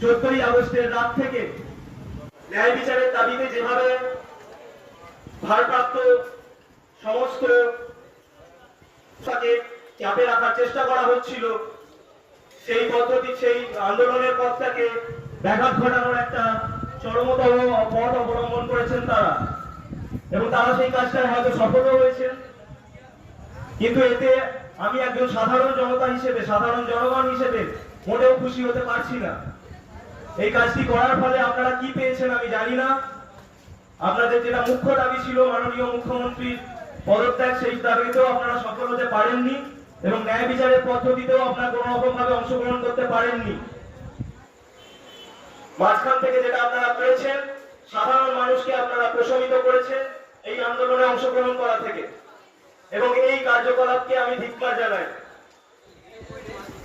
চোদ্দই আগস্টের রাত থেকে ন্যায় বিচারের দাবিতে যেভাবে ভারপ্রাপ্ত সমস্ত চাপে রাখার চেষ্টা করা হচ্ছিল, সেই পদ্ধতি, সেই আন্দোলনের পথটাকে ব্যাঘাত ঘটানোর একটা চরমতম পথ অবলম্বন করেছেন তারা। এবং তারা সেই কাজটায় হয়তো সফলও হয়েছেন। কিন্তু এতে আমি একজন সাধারণ জনতা হিসেবে, সাধারণ জনগণ হিসেবে মোটেও খুশি হতে পারছি না। এই কাজটি করার ফলে আপনারা কি পেয়েছেন আমি জানি না। আপনাদের যেটা মুখ্য দাবি ছিল, মাননীয় মুখ্যমন্ত্রীর পদত্যাগ, সেই দাবিতেও আপনারা সফল হতে পারেননি এবং ন্যায় বিচারের পদ্ধতিতেও আপনারা কোনো রকম ভাবে অংশগ্রহণ করতে পারেননি। মাঝখান থেকে যেটা আপনারা পেয়েছেন সাধারণ মানুষকে আপনারা প্রশমিত করেছেন এই আন্দোলনে অংশগ্রহণ করা থেকে। এবং এই কার্যকলাপকে আমি ধিক্কার জানাই।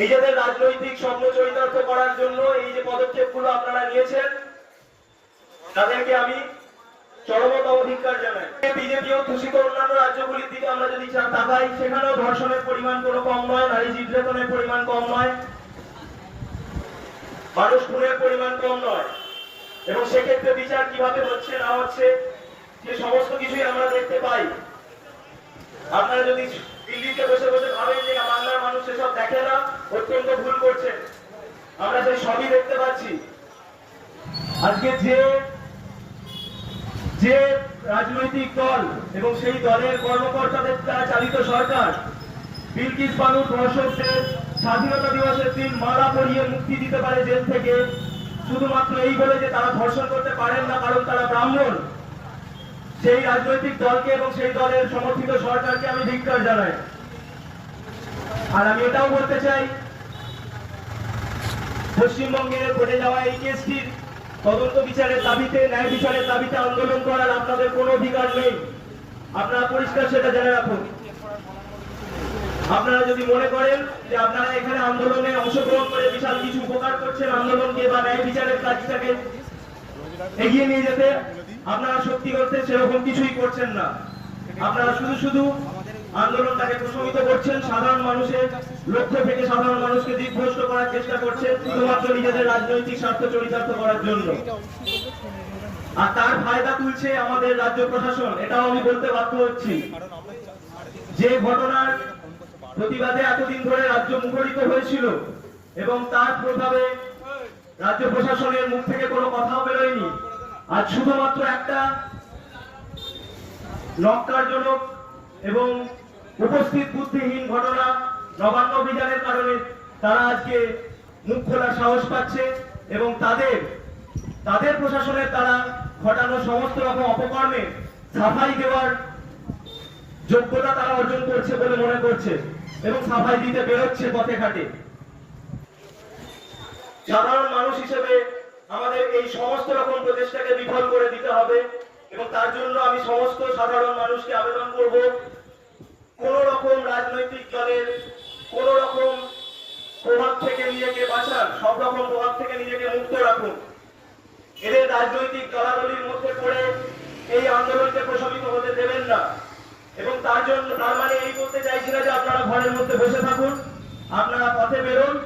নিজেদের রাজনৈতিক স্বপ্ন চরিতার্থ করার জন্য এই যে পদক্ষেপগুলো আপনারা নিয়েছেন, তাদেরকে আমি চরমতম ধিক্কার জানাই। বিজেপি দূষিত অন্যান্য রাজ্যগুলির দিকে আমরা যদি তাকাই, সেখানেও ধর্ষণের পরিমাণ কোনো কম নয়, নারী নির্যাতনের পরিমাণ কম নয়, মানুষ খুনের পরিমাণ কম নয়। এবং সেক্ষেত্রে বিচার কীভাবে হচ্ছে, না হচ্ছে, সে সমস্ত কিছুই আমরা দেখতে পাই। আপনারা যদি দিল্লিতে বসে বসে ভাবেন যে বাংলার মানুষ এসব দেখে না অত্যন্ত ভুল করছেন আমরা সেই সবই দেখতে পাচ্ছি। আজকে যে যে রাজনৈতিক দল এবং সেই দলের কর্মকর্তাদের দ্বারা চালিত সরকার, বিলকিস বানুর ধর্ষকদের স্বাধীনতা দিবসের দিন মালা পরিয়ে মুক্তি দিতে পারে জেল থেকে। শুধুমাত্র এই বলে যে তারা ধর্ষণ করতে পারেন না, কারণ তারা ব্রাহ্মণ। সেই রাজনৈতিক দলকে এবং সেই দলের সমর্থিত সরকারকে আমি ধিক্কার জানাই। আর আমি এটাও বলতে চাই পশ্চিমবঙ্গে ঘটে যাওয়া এই কেসটির তদন্ত বিচারের দাবিতে, ন্যায় বিচারের দাবিতে আন্দোলন করার আপনাদের কোনো অধিকার নেই। আপনারা পরিষ্কার সেটা জেনে রাখুন। আপনারা যদি মনে করেন যে আপনারা এখানে আন্দোলনে অংশগ্রহণ করে বিশাল কিছু উপকার করছেন আন্দোলনকে বা ন্যায় বিচারের কাজটাকে এগিয়ে নিয়ে যেতে, আপনারা সত্যি করতে সেরকম কিছুই করছেন না। আপনারা শুধু শুধু আন্দোলনটাকে প্রশমিত করছেন। সাধারণ মানুষের লক্ষ্য থেকে সাধারণ মানুষকে দিকভ্রষ্ট করার চেষ্টা করছেন শুধুমাত্র নিজেদের রাজনৈতিক স্বার্থ চরিতার্থ করার জন্য। আর তার ফায়দা তুলছে আমাদের রাজ্য প্রশাসন, এটাও আমি বলতে বাধ্য হচ্ছি। যে ঘটনার প্রতিবাদে এতদিন ধরে রাজ্য মুখরিত হয়েছিল এবং তার প্রভাবে রাজ্য প্রশাসনের মুখ থেকে কোনো কথাও বেরোয়নি, আজ শুধুমাত্র একটা নক্কারজনক এবং উপস্থিত বুদ্ধিহীন ঘটনা নবান্ন অভিযানের কারণে তারা আজকে মুখ খোলার সাহস পাচ্ছে এবং তাদের তাদের প্রশাসনের দ্বারা ঘটানো সমস্ত রকম অপকর্মে সাফাই দেওয়ার যোগ্যতা তারা অর্জন করছে বলে মনে করছে এবং সাফাই দিতে বেরোচ্ছে পথে ঘাটে। সাধারণ মানুষ হিসেবে আমাদের এই সমস্ত রকম প্রচেষ্টাকে বিফল করে দিতে হবে এবং তার জন্য আমি সমস্ত সাধারণ মানুষকে আবেদন করব কোন রকম রাজনৈতিক দলের কোন রকম প্রভাব থেকে নিজেকে বাঁচান, সব রকম প্রভাব থেকে নিজেকে মুক্ত রাখুন। এদের রাজনৈতিক দলাদলির মধ্যে পড়ে এই আন্দোলনকে প্রশমিত হতে দেবেন না। এবং তার জন্য, তার মানে এই বলতে চাইছি না যে আপনারা ঘরের মধ্যে বসে থাকুন, আপনারা পথে বেরোন,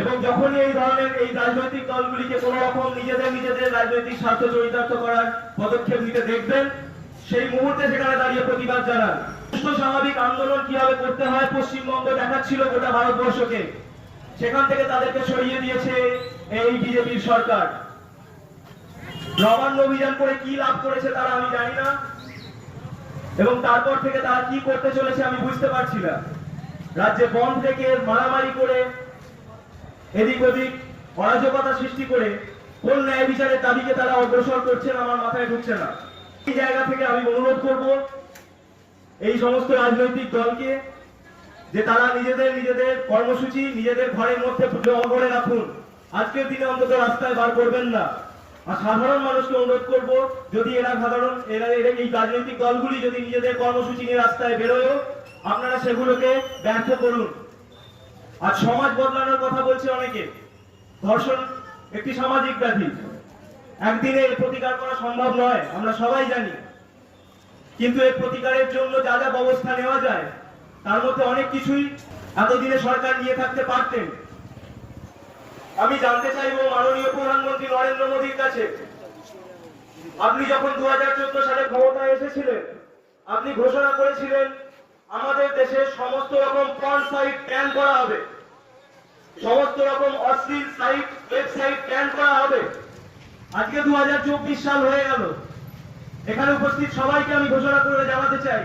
এবং যখনই এই ধরনের এই রাজনৈতিক দলগুলিকে কোন রকম নিজেদের নিজেদের রাজনৈতিক স্বার্থ চরিতার্থ করার পদক্ষেপ নিতে দেখবেন, সেই মুহূর্তে সেখানে দাঁড়িয়ে প্রতিবাদ জানান। স্বাভাবিক আন্দোলন কীভাবে করতে হয়, পশ্চিমবঙ্গ দেখাচ্ছিল গোটা ভারতবর্ষকে। সেখান থেকে তাদেরকে সরিয়ে দিয়েছে এই বিজেপির সরকার। নবান্ন অভিযান করে কি লাভ করেছে তারা আমি জানি না। এবং তারপর থেকে তারা কি করতে চলেছে আমি বুঝতে পারছি না। রাজ্যে বন থেকে মারামারি করে, এদিক ওদিক অরাজকতা সৃষ্টি করে কোন ন্যায় বিচারের দাবিকে তারা অগ্রসর করছেন আমার মাথায় ঢুকছে না। এই জায়গা থেকে আমি অনুরোধ করব এই সমস্ত রাজনৈতিক দলকে যে তারা নিজেদের নিজেদের কর্মসূচি নিজেদের ঘরের মধ্যে জমা করে রাখুন। আজকের দিনে অন্তত রাস্তায় বার করবেন না। আর সাধারণ মানুষকে অনুরোধ করব, যদি এরা সাধারণ, এরা এই রাজনৈতিক দলগুলি যদি নিজেদের কর্মসূচি নিয়ে রাস্তায় বেরোয়, আপনারা সেগুলোকে ব্যর্থ করুন। আর সমাজ বদলানোর কথা বলছে অনেকে। ধর্ষণ একটি সামাজিক ব্যাধি। একদিনে প্রতিকার করা সম্ভব নয়, আমরা সবাই জানি। কিন্তু এর প্রতিকারের জন্য যা যা ব্যবস্থা নেওয়া যায়, তার মধ্যে অনেক কিছুই এতদিনে সরকার নিয়ে থাকতে পারতেন। আমি জানতে চাইব মাননীয় প্রধানমন্ত্রী নরেন্দ্র মোদীর কাছে, আপনি যখন দুহাজার চোদ্দ সালে ক্ষমতায় এসেছিলেন, আপনি ঘোষণা করেছিলেন আমাদের দেশে সমস্ত রকম পর্ন সাইট ব্যান করা হবে। সমস্ত রকম অশ্লীল সাইট ওয়েবসাইট ব্যান করা হবে। আজকে দু হাজার চব্বিশ সাল হয়ে গেল। এখানে উপস্থিত সবাইকে আমি ঘোষণা করে জানাতে চাই।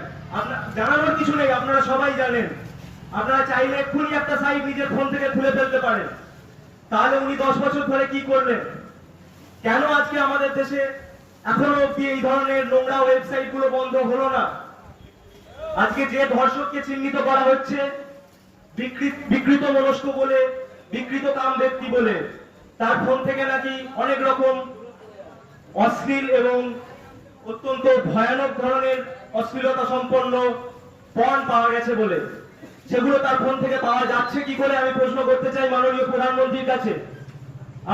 জানানোর কিছু নেই, আপনারা সবাই জানেন। আপনারা চাইলে এক্ষুনি একটা সাইট নিজের ফোন থেকে খুলে ফেলতে পারেন। তাহলে উনি দশ বছর ধরে কি করলেন? কেন আজকে আমাদের দেশে এখনও অব্দি এই ধরনের নোংরা ওয়েবসাইটগুলো বন্ধ হলো না? আজকে যে ধর্ষককে চিহ্নিত করা হচ্ছে বিকৃত মনস্ক বলে, বিকৃত কাম ব্যক্তি বলে, তার ফোন থেকে নাকি অনেক রকম অশ্লীল এবং অত্যন্ত ভয়ানক ধরনের অশ্লীলতা সম্পন্ন পণ পাওয়া গেছে বলে। সেগুলো তার ফোন থেকে পাওয়া যাচ্ছে কি করে আমি প্রশ্ন করতে চাই মাননীয় প্রধানমন্ত্রীর কাছে।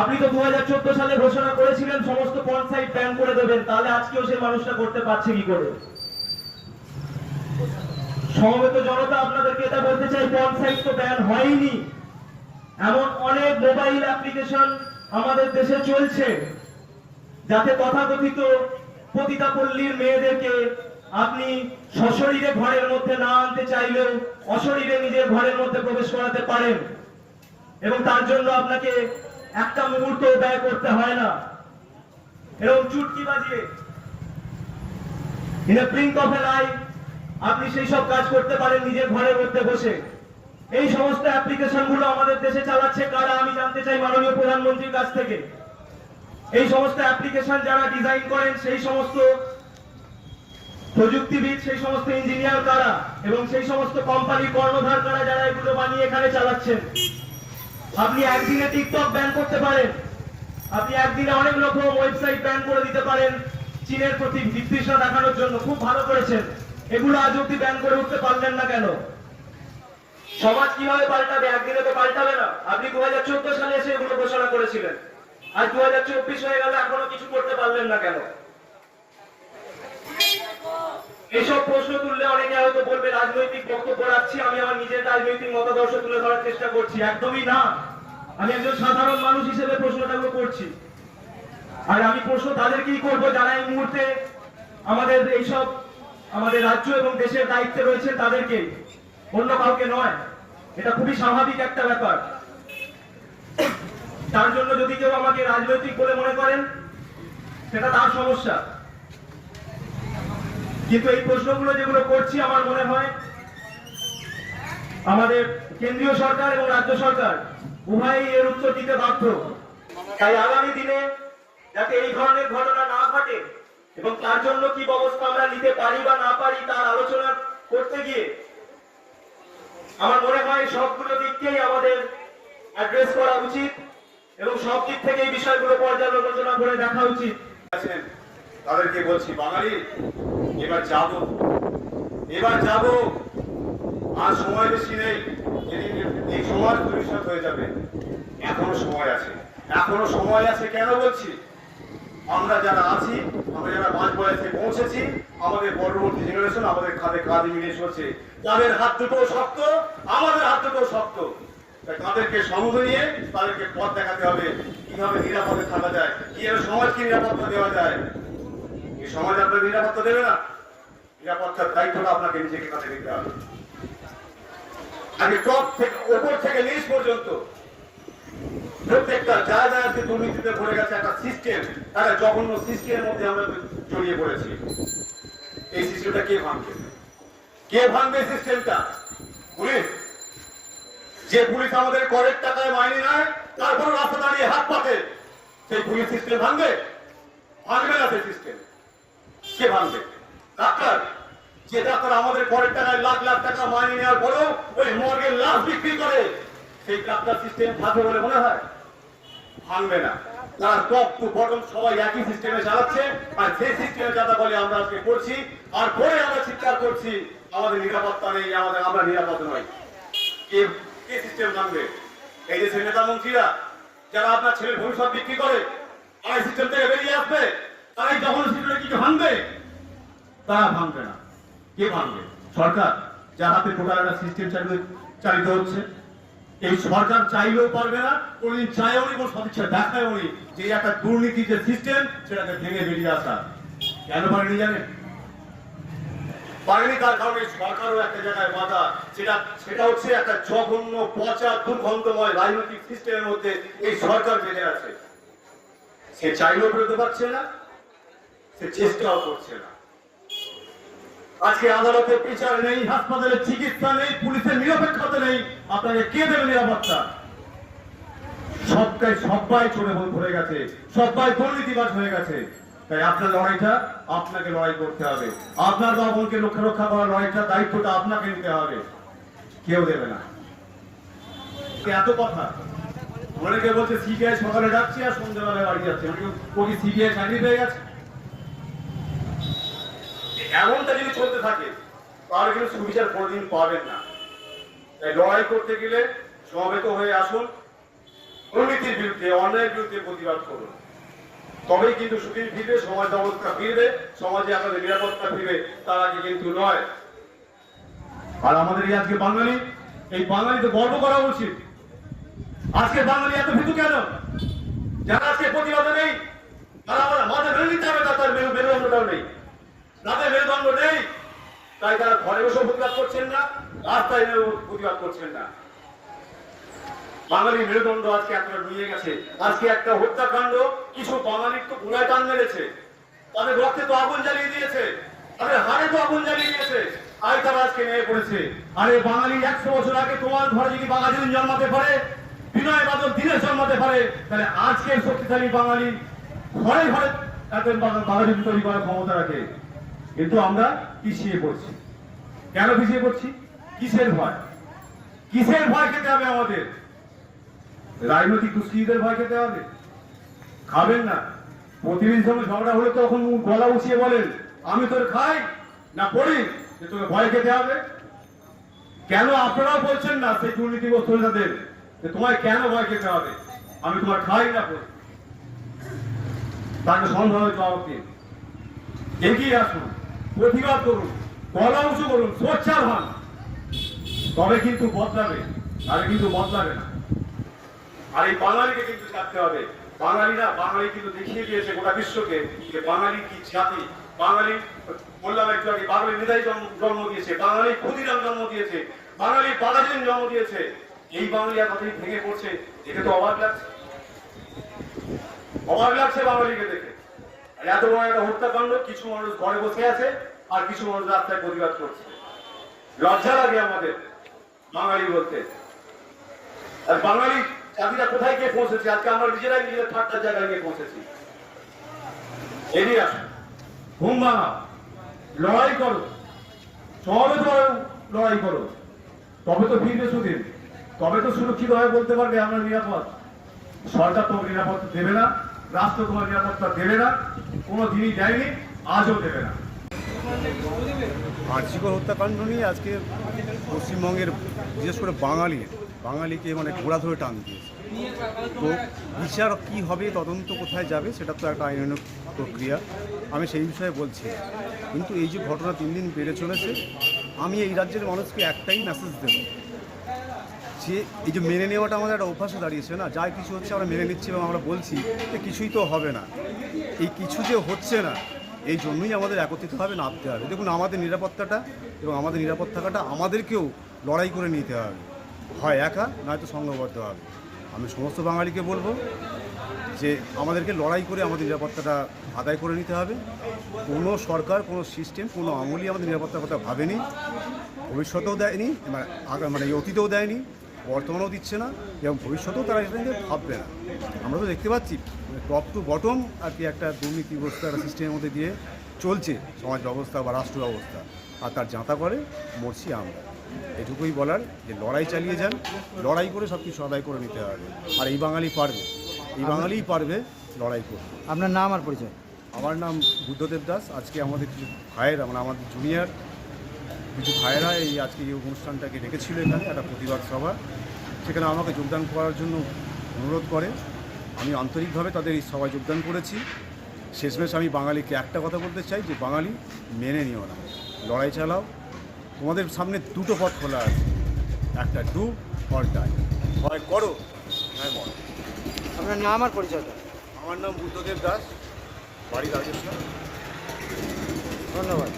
আপনি তো দুই হাজার চোদ্দ সালে ঘোষণা করেছিলেন সমস্ত পণ সাইট ব্যান করে দেবেন, তাহলে আজকেও সেই মানুষটা করতে পারছে কি করে? সমবেত জনতা আপনাদেরকে এটা বলতে চাই পর্ন সাইট তো ব্যান হয়নি। এমন অনেক মোবাইল অ্যাপ্লিকেশন আমাদের দেশে চলছে, যাতে তথাকথিত পতিতা পল্লীর মেয়েদেরকে আপনি সশরীরে ঘরের মধ্যে না আনতে চাইলেও অশরীরে নিজের ঘরের মধ্যে প্রবেশ করাতে পারেন। এবং তার জন্য আপনাকে একটা মুহূর্ত ব্যয় করতে হয় না। এরকম চুটকি বাজিয়ে in blink of an eye আপনি সেই সব কাজ করতে পারেন নিজের ঘরের মধ্যে বসে। এই সমস্ত অ্যাপ্লিকেশনগুলো আমাদের দেশে চালাচ্ছে কারা আমি জানতে চাই মাননীয় প্রধানমন্ত্রীর কাছ থেকে। এই সমস্ত অ্যাপ্লিকেশন যারা ডিজাইন করেন, সেই সমস্ত প্রযুক্তিবিদ, সেই সমস্ত ইঞ্জিনিয়ার কারা এবং সেই সমস্ত কোম্পানি কর্ণধার কারা যারা এগুলো বানিয়ে এখানে চালাচ্ছেন? আপনি একদিনে টিকটক ব্যান করতে পারেন। আপনি একদিনে অনেক রকম ওয়েবসাইট ব্যান করে দিতে পারেন। চীনের প্রতি বিতৃষ্ণা দেখানোর জন্য খুব ভালো করেছেন। এগুলো আজ অব্দি ব্যান করে উঠতে পারলেন না কেন? সমাজ কীভাবে পাল্টাবে? একদিনে তো পাল্টাবে না। আপনি দু হাজার চোদ্দ সালে এসে এগুলো ঘোষণা করেছিলেন। আজ দু হাজার চব্বিশ হয়ে গেল এখনও কিছু করতে পারলেন না কেন? এইসব প্রশ্ন তুললে অনেকে হয়তো বলবে, রাজনৈতিক বক্তব্য রাখছি, আমি আমার নিজের রাজনৈতিক মতাদর্শ তুলে ধরার চেষ্টা করছি। একদমই না। আমি একজন সাধারণ মানুষ হিসেবে প্রশ্নটাগুলো করছি। আর আমি প্রশ্ন তাদেরকেই করব যারা এই মুহূর্তে আমাদের এইসব আমাদের রাজ্য এবং দেশের দায়িত্বে রয়েছে তাদেরকে। অন্য কাউকে নয়। এটা খুবই স্বাভাবিক একটা ব্যাপার। তার জন্য যদি কেউ আমাকে রাজনৈতিক বলে মনে করেন, সেটা তার সমস্যা। কিন্তু এই প্রশ্নগুলো যেগুলো করছি, আমার মনে হয় আমাদের কেন্দ্রীয় সরকার এবং রাজ্য সরকার উভয়ই এর উত্তর দিতে বাধ্য। তাই আগামী দিনে যাতে এই ধরনের ঘটনা না ঘটে এবং তার জন্য কি ব্যবস্থা আমরা নিতে পারি বা না পারি তার আলোচনা করতে গিয়ে, আমার মনে হয় সবগুলো দিককেই আমাদের অ্যাড্রেস করা উচিত। এবং সব দিক থেকে এই বিষয়গুলো পর্যালোচনা করে দেখা উচিত। আছেন, তাদেরকে বলছি, বাঙালি, এবার যাব। এবার যাব, আর সময় বেশি নেই এই সমাজ ভবিষ্যৎ হয়ে যাবে। এখনও সময় আছে। এখনও সময় আছে কেন বলছি? আমরা যারা আছি, আমরা যারা মাঝ বয়সে পৌঁছেছি, আমাদের পরবর্তী জেনারেশন আমাদের কাঁধে কাঁধে মিলিয়ে চলছে। তাদের হাত দুটো শক্ত, আমাদের হাত দুটো শক্ত। তাদেরকে সঙ্গ নিয়ে তাদেরকে পথ দেখাতে হবে, কীভাবে নিরাপদে থাকা যায় কীভাবে সমাজকে নিরাপত্তা দেওয়া যায়। এই সমাজ আপনার নিরাপত্তা দেবে না। নিরাপত্তার দায়িত্বটা আপনাকে নিজেকে কাছে নিতে হবে। আগে টপ থেকে, ওপর থেকে নিচ পর্যন্ত। প্রত্যেকটা যা যা আজকে দুর্নীতিতে ভরে গেছে একটা সিস্টেম একটা জঘন্য সিস্টেমের মধ্যে আমরা জড়িয়ে পড়েছি। এই সিস্টেমটা কে ভাঙবে? কে ভাঙবে সিস্টেমটা পুলিশ। যে পুলিশ আমাদের করের টাকায় মাইনে নেয়, তারপর রাস্তা দাঁড়িয়ে হাত পাতে। সেই পুলিশ সিস্টেম ভাঙবে? ভাঙবে না সেই সিস্টেম। কে ভাঙবে? ডাক্তার, যে ডাক্তার আমাদের করের টাকায় লাখ লাখ টাকা মাইনে নেওয়ার পরেও ওই মর্গের লাশ বিক্রি করে, সেই ডাক্তার সিস্টেম ভাঙবে বলে মনে হয়? ভাঙবে না। তারা টপ টু বটম সবাই একই সিস্টেমে চালাচ্ছে, আর সেই সিস্টেমে যাতা বলে আমরা আজকে করছি, আর পরে আমরা চিৎকার করছি, আমাদের নিরাপত্তা নেই, আমাদের আমরা নিরাপদ নই। কে সিস্টেম ভাঙবে এই যে সেই নেতা মন্ত্রীরা, যারা আপনার ছেলের ভবিষ্যৎ বিক্রি করে আর সিস্টেম থেকে বেরিয়ে আসবে, তারাই যখন সিস্টেমে কি ভাঙবে, তারা ভাঙবে না। কে ভাঙবে? সরকার, যার হাতে একটা সিস্টেম চালিত চালিত হচ্ছে। এই সরকার চাইলেও পারবে না, কোনদিন চাইও নি, কোনো সদিচ্ছা দেখায়ও নি যে একটা দুর্নীতি যে সিস্টেম সেটাকে ভেঙে বেরিয়ে আসা। কেন পারেনি জানেন? পারেনি তার কারণে সরকারও একটা জায়গায় বাধা। সেটা সেটা হচ্ছে একটা জঘন্য, পচা, দুর্গন্ধময় রাজনৈতিক সিস্টেমের মধ্যে এই সরকার বেঁধে আছে। সে চাইলেও বেরোতে পারছে না, সে চেষ্টাও করছে না। আজকে আদালতে বিচার নেই, হাসপাতালে চিকিৎসা নেই, পুলিশের নিরপেক্ষতা নেই। আপনাকে কে দেবে নিরাপত্তা? সবটাই সবাই চলে ভরে গেছে সবাই দুর্নীতিবাজ হয়ে গেছে। তাই আপনার লড়াইটা আপনাকে লড়াই করতে হবে। আপনার বাবনকে রক্ষা রক্ষা করার লড়াইটা দায়িত্বটা আপনাকে নিতে হবে। কেউ দেবে না। এত কথা। অনেকে বলছে, সিবিআই সকালে ডাকছি আর সন্ধ্যাবেলায় বাড়ি যাচ্ছে। অনেকে সিবিআই চাকরি পেয়ে গেছে? এমনটা যদি চলতে থাকে, তাহলে কিন্তু সুবিচার কোনোদিন পাবেন না। তাই লড়াই করতে গেলে সমবেত হয়ে আসুন। দুর্নীতির বিরুদ্ধে, অন্যায়ের বিরুদ্ধে প্রতিবাদ করুন। তবেই কিন্তু সুখী ফিরবে, সমাজ ব্যবস্থা ফিরবে, সমাজে আপনাদের নিরাপত্তা ফিরবে, তার আগে কিন্তু নয়। আর আমাদের এই আজকে বাঙালি, এই বাঙালিতে গর্ব করা উচিত। আজকে বাঙালি এত ভীতু কেন? যারা আজকে প্রতিবাদে নেই, তারা আমার মাঝে মেনে নিতে হবে, তার মেরু মেরুদণ্ডটাও নেই। তাদের মেরুদণ্ড নেই। তাই তারা ঘরে বসে প্রতিবাদ করছেন না, রাস্তায় প্রতিবাদ করছেন না। বাঙালি মেরুদণ্ড আজকে এতটা নিয়ে গেছে। আজকে একটা হত্যাকাণ্ড, কিছু বাঙালির তো গুড়ায় টান মেরেছে। তাদের রক্তে তো আগুন জ্বালিয়ে দিয়েছে। তাদের হাড়ে তো আগুন জ্বালিয়ে দিয়েছে। আজ তারা আজকে নেমে পড়েছে। আরে বাঙালি, একশো বছর আগে তোমার ঘরে যদি বাঙালি জন্মাতে পারে, বিনয় বাদল দিনে জন্মাতে পারে, তাহলে আজকের শক্তিশালী বাঙালি ঘরে ঘরে তাদের বাঙালি তৈরি করার ক্ষমতা রাখে। কিন্তু আমরা পিছিয়ে পড়ছি। কেন পিছিয়ে পড়ছি? কিসের ভয়? কিসের ভয় খেতে হবে আমাদের? রাজনৈতিক দুষ্কৃতীদের ভয় খেতে হবে। খাবেন না। প্রতিদিন সঙ্গে ঝগড়া হলে তখন গলা উঠিয়ে বলেন, আমি তোর খাই না পড়ি যে তোকে ভয় খেতে হবে? কেন আপনারাও বলছেন না সেই দুর্নীতিগ্রস্ত যে তোমায় কেন ভয় খেতে হবে? আমি তোমার খাই না পড়ি তাকে সন্দেহ জবাব দিন এগিয়ে আসুন, প্রতিবাদ করুন, গলা উঁচু করুন, সোচ্চার হন। তবে কিন্তু বদলাবে তাহলে কিন্তু বদলাবে না। আর এই বাঙালিকে কিন্তু থাকতে হবে। বাঙালিরা, বাঙালি কিন্তু দেখিয়ে দিয়েছে গোটা বিশ্বকে যে বাঙালি কি জাতি। বাঙালি, বললাম একটু আগে, বাঙালি নেতাই জন্ম দিয়েছে, বাঙালি ক্ষুদিরাম জন্ম দিয়েছে, বাঙালি বাঘাজিন জন্ম দিয়েছে। এই বাঙালি আর ভেঙে পড়ছে, দেখে তো অবাক লাগছে। অবাক লাগছে বাঙালিকে দেখে। আর এত বড় একটা হত্যাকাণ্ড, কিছু মানুষ ঘরে বসে আছে, আর কিছু মানুষ রাস্তায় প্রতিবাদ করছে। লজ্জা লাগে আমাদের বাঙালি বলতে। আর বাঙালি জাতিটা কোথায় গিয়ে পৌঁছেছে? আজকে আমরা নিজেরাই নিজেদের ঠাট্টার জায়গায় গিয়ে পৌঁছেছি। ভাঙা লড়াই করো। সবে লড়াই করো। তবে তো ফিরবে সুদিন। তবে তো সুরক্ষিত হয়ে বলতে পারবে আমরা নিরাপদ। সরকার তোমাকে নিরাপত্তা দেবে না, রাষ্ট্র তোমার নিরাপত্তা দেবে না, কোনো দিনই দেয়নি, আজও দেবে না। আর্যিকর হত্যাকাণ্ড নিয়ে আজকে পশ্চিমবঙ্গের, বিশেষ করে বাঙালির বাঙালিকে মানে ঘোড়া ধরে টান দিয়েছে। তো বিচার কি হবে, তদন্ত কোথায় যাবে, সেটা তো একটা আইনানুগ প্রক্রিয়া। আমি সেই বিষয়ে বলছি কিন্তু এই যে ঘটনা তিন দিন বেড়ে চলেছে, আমি এই রাজ্যের মানুষকে একটাই মেসেজ দেব। যে এই যে মেনে নেওয়াটা আমাদের একটা অভ্যাসে দাঁড়িয়েছে না, যা কিছু হচ্ছে আমরা মেনে নিচ্ছি এবং আমরা বলছি যে কিছুই তো হবে না। এই কিছু যে হচ্ছে না, এই জন্যই আমাদের একত্রিতভাবে নামতে হবে। দেখুন, আমাদের নিরাপত্তাটা এবং আমাদের নিরাপদ থাকাটা আমাদেরকেও লড়াই করে নিতে হবে। হয় একা, নয়তো সংঘবদ্ধ হবে। আমি সমস্ত বাঙালিকে বলব যে আমাদেরকে লড়াই করে আমাদের নিরাপত্তাটা আদায় করে নিতে হবে। কোনো সরকার, কোনো সিস্টেম, কোনো আমলই আমাদের নিরাপত্তার কথা ভাবেনি, ভবিষ্যতেও দেয়নি মানে অতীতেও দেয়নি, বর্তমানেও দিচ্ছে না এবং ভবিষ্যতেও তারা এটা নিয়ে ভাববে না। আমরা তো দেখতে পাচ্ছি, টপ টু বটম আর কি একটা দুর্নীতি দুর্নীতিগ্রস্ত একটা সিস্টেমের মধ্যে দিয়ে চলছে সমাজ ব্যবস্থা বা রাষ্ট্র ব্যবস্থা। আর তার জাঁতা করে মরছি আমরা। এটুকুই বলার যে লড়াই চালিয়ে যান লড়াই করে সব কিছু আদায় করে নিতে হবে। আর এই বাঙালি পারবে এই বাঙালিই পারবে লড়াই করতে। আপনার নাম আর পরিচয়? আমার নাম বুদ্ধদেব দাস আজকে আমাদের কিছু ভাইয়েরা মানে আমাদের জুনিয়র কিছু ভাইয়েরা এই আজকে এই অনুষ্ঠানটাকে রেখেছিল এখানে একটা প্রতিবাদ সভা। সেখানে আমাকে যোগদান করার জন্য অনুরোধ করে। আমি আন্তরিকভাবে তাদের এই সভায় যোগদান করেছি। শেষমেশ আমি বাঙালিকে একটা কথা বলতে চাই যে বাঙালি মেনে নিও না। লড়াই চালাও তোমাদের সামনে দুটো পথ খোলা আছে। একটা ডু অর ডাই হয় করো। নয় মর আপনার নাম আর পরিচয়টা? আমার নাম বুদ্ধদেব দাস বাড়ি রাজস্থান ধন্যবাদ।